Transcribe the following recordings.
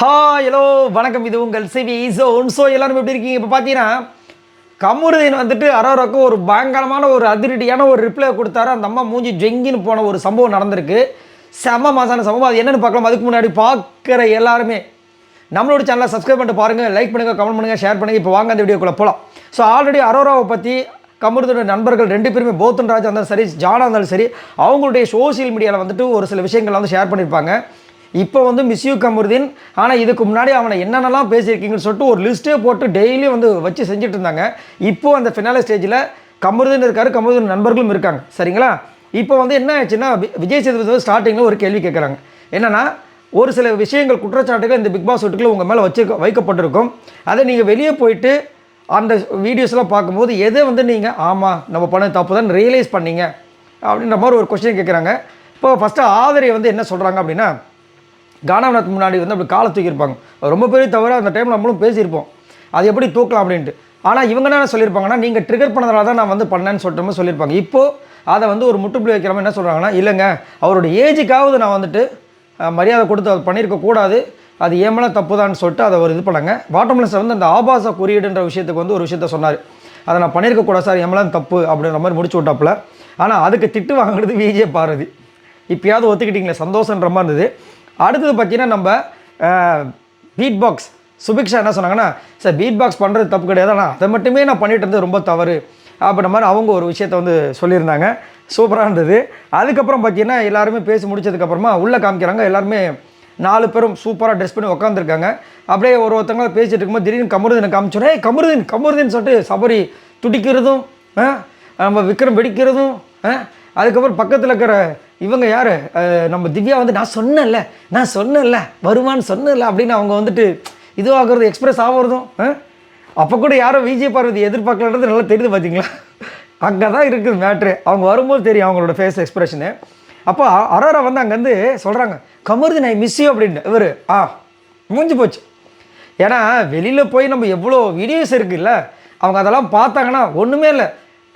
Hi hello வணக்கம். இது உங்கள் சிவி ஜோன் ஸோ எல்லாரும் எப்படி இருக்கீங்க? இப்போ பார்த்தீங்கன்னா கமுருதீன் வந்துட்டு அரோராக்கு ஒரு பயங்கரமான ஒரு அதிரடியான ஒரு ரிப்ளை கொடுத்தாரு. அந்த அம்மா மூஞ்சி ஜெங்கின்னு போன ஒரு சம்பவம் நடந்திருக்கு. செம மாசான சம்பவம். அது என்னென்னு பார்க்கலாம். அதுக்கு முன்னாடி பார்க்குற எல்லாருமே நம்மளோட சேனலை சப்ஸ்கிரைப் பண்ணிட்டு பாருங்கள் லைக் பண்ணுங்கள் கமெண்ட் பண்ணுங்கள் ஷேர் பண்ணுங்கள் இப்போ வாங்க அந்த வீடியோக்குள்ளே போகலாம் ஸோ ஆல்ரெடி அரோராவை பற்றி கமருதோட நண்பர்கள் ரெண்டு பேருமே போத்தன் ராஜா இருந்தாலும் சரி ஜானா இருந்தாலும் சரி அவங்களுடைய சோஷியல் மீடியாவில் வந்துட்டு ஒரு சில விஷயங்கள் வந்து ஷேர் பண்ணியிருப்பாங்க இப்போ வந்து மிஸ்யூ கமருதீன். ஆனால் இதுக்கு முன்னாடி அவனை என்னென்னலாம் பேசியிருக்கீங்கன்னு சொல்லிட்டு ஒரு லிஸ்ட்டே போட்டு டெய்லியும் வந்து வச்சு செஞ்சுட்டு இருந்தாங்க. இப்போ அந்த ஃபினால ஸ்டேஜில் கமருதீன் இருக்காரு கமருதீன் நண்பர்களும் இருக்காங்க. சரிங்களா? இப்போ வந்து என்ன ஆச்சுன்னா விஜய் சேதுபதி வந்து ஸ்டார்டிங்கில் ஒரு கேள்வி கேட்குறாங்க என்னென்னா ஒரு சில விஷயங்கள் குற்றச்சாட்டுகள் இந்த பிக் பாஸ் வீட்டுக்குள்ள உங்கள் மேலே வச்சு வைக்கப்பட்டிருக்கும். அதை நீங்கள் வெளியே போயிட்டு அந்த வீடியோஸ்லாம் பார்க்கும்போது எதை வந்து நீங்கள் ஆமாம் நம்ம பண்ண தப்பு தான் ரியலைஸ் பண்ணீங்க அப்படின்ற மாதிரி ஒரு கொஸ்டின் கேட்குறாங்க இப்போ ஃபஸ்ட்டு ஆதரை வந்து என்ன சொல்கிறாங்க அப்படின்னா கானாநாத் முன்னாடி வந்து அப்படி காலை தூக்கியிருப்பாங்க. ரொம்ப பெரிய தவிர அந்த டைமில் நம்மளும் பேசியிருப்போம். அது எப்படி தூக்கலாம் அப்படின்ட்டு. ஆனால் இவங்க என்ன சொல்லியிருப்பாங்கன்னா நீங்கள் ட்ரிகர் பண்ணதால தான் நான் வந்து பண்ணேன்னு சொல்லிட்டு மாதிரி சொல்லியிருப்பாங்க. இப்போது அதை வந்து ஒரு முட்டுப்புள்ளி வைக்கிற மாதிரி என்ன சொல்கிறாங்கன்னா இல்லைங்க அவரோட ஏஜுக்காவது நான் வந்துட்டு மரியாதை கொடுத்து அது பண்ணியிருக்க கூடாது. அது ஏமலாம் தப்பு தான் சொல்லிட்டு அதை ஒரு இது பண்ணாங்க. பாட்டம்லெஸ் வந்து அந்த ஆபாச குறியீடுன்ற விஷயத்துக்கு வந்து ஒரு விஷயத்த சொன்னார். அதை நான் பண்ணியிருக்கக்கூடாது சார் ஏமலாம் தப்பு அப்படின்ற மாதிரி முடிச்சு விட்டாப்புல. ஆனால் அதுக்கு திட்டு வாங்குறது விஜே பாரதி. இப்பயாவது ஒத்துக்கிட்டீங்களே சந்தோஷன்ற மாதிரி இருந்தது. அடுத்தது பார்த்தீங்கன்னா நம்ம பீட் பாக்ஸ் சுபிக்ஷா என்ன சொன்னாங்கன்னா சார் பீட் பாக்ஸ் பண்ணுறது தப்பு கிடையாது. ஆனால் அதை மட்டுமே நான் பண்ணிகிட்டு இருந்தது ரொம்ப தவறு. அப்படின்ற மாதிரி அவங்க ஒரு விஷயத்த வந்து சொல்லியிருந்தாங்க. சூப்பராக இருந்தது. அதுக்கப்புறம் பார்த்தீங்கன்னா எல்லாருமே பேசி முடிச்சதுக்கப்புறமா உள்ளே காமிக்கிறாங்க. எல்லாருமே நாலு பேரும் சூப்பராக ட்ரெஸ் பண்ணி உட்காந்துருக்காங்க அப்படியே ஒரு ஒருத்தவங்க பேசிட்டு இருக்கும்போது திடீர்னு கமருதீனை காமிச்சோடே ஏய் கமருதீன் கமருதீன் சொல்லிட்டு சபரி துடிக்கிறதும் நம்ம விக்ரம் வெடிக்கிறதும் அதுக்கப்புறம் பக்கத்தில் இருக்கிற இவங்க யார்? நம்ம திவ்யா வந்து நான் சொன்னேன்ல நான் சொன்னேன்ல வருவான்னு சொன்னேன்ல அப்படின்னு அவங்க வந்துட்டு இதுவாகிறது எக்ஸ்பிரஸ் ஆகிறதும் அப்போ கூட யாரும் விஜய் பார்வதி எதிர்பார்க்கலன்றது நல்லா தெரியுது பார்த்தீங்களா அங்கே தான் இருக்குது மேட்ரு அவங்க வரும்போது தெரியும் அவங்களோட ஃபேஸ் எக்ஸ்பிரஷனு அப்போ அரோரா வந்து அங்கேருந்து சொல்கிறாங்க கமருதி நான் மிஸ் அப்படின்னு. இவர் ஆ மூஞ்சி போச்சு. ஏன்னா வெளியில் போய் நம்ம எவ்வளோ வீடியோஸ் இருக்குல்ல அவங்க அதெல்லாம் பார்த்தாங்கன்னா ஒன்றுமே இல்லை.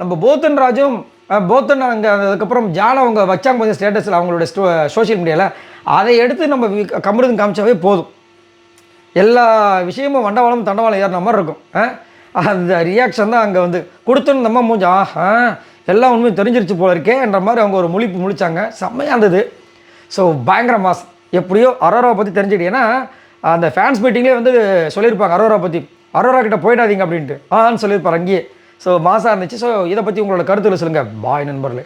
நம்ம போத்தன் ராஜும் போத்தன் அங்கே அதுக்கப்புறம் ஜான் அவங்க வச்சாங்க கொஞ்சம் ஸ்டேட்டஸில் அவங்களோட ஸ்டோ சோஷியல் மீடியாவில் அதை எடுத்து நம்ம வி- கமருதன் காமிச்சாவே போதும். எல்லா விஷயமும் வண்டவாளம் தண்டவாளம் ஏறின மாதிரி இருக்கும். ஆ? அந்த ரியாக்ஷன் தான் அங்கே வந்து கொடுத்துன்னு நம்ம ஆஹா ஆ எல்லாம் உண்மையும் தெரிஞ்சிருச்சு போல இருக்கேன்ற மாதிரி அவங்க ஒரு முழிப்பு முழிச்சாங்க. செம்மையாக இருந்தது. ஸோ பயங்கர மாஸ் எப்படியோ அரோராவை பற்றி தெரிஞ்சுக்கிட்டீங்கன்னா அந்த ஃபேன்ஸ் மீட்டிங்லேயே வந்து சொல்லியிருப்பாங்க அரோரா பற்றி அரோரா கிட்ட போயிடாதீங்க அப்படின்ட்டு. ஆன்னு சொல்லியிருப்பார் அங்கேயே. ஸோ மாதம் இருந்துச்சு. ஸோ இதை பற்றி உங்களோட கருத்துக்களை சொல்லுங்கள் பாய் நண்பர்களே.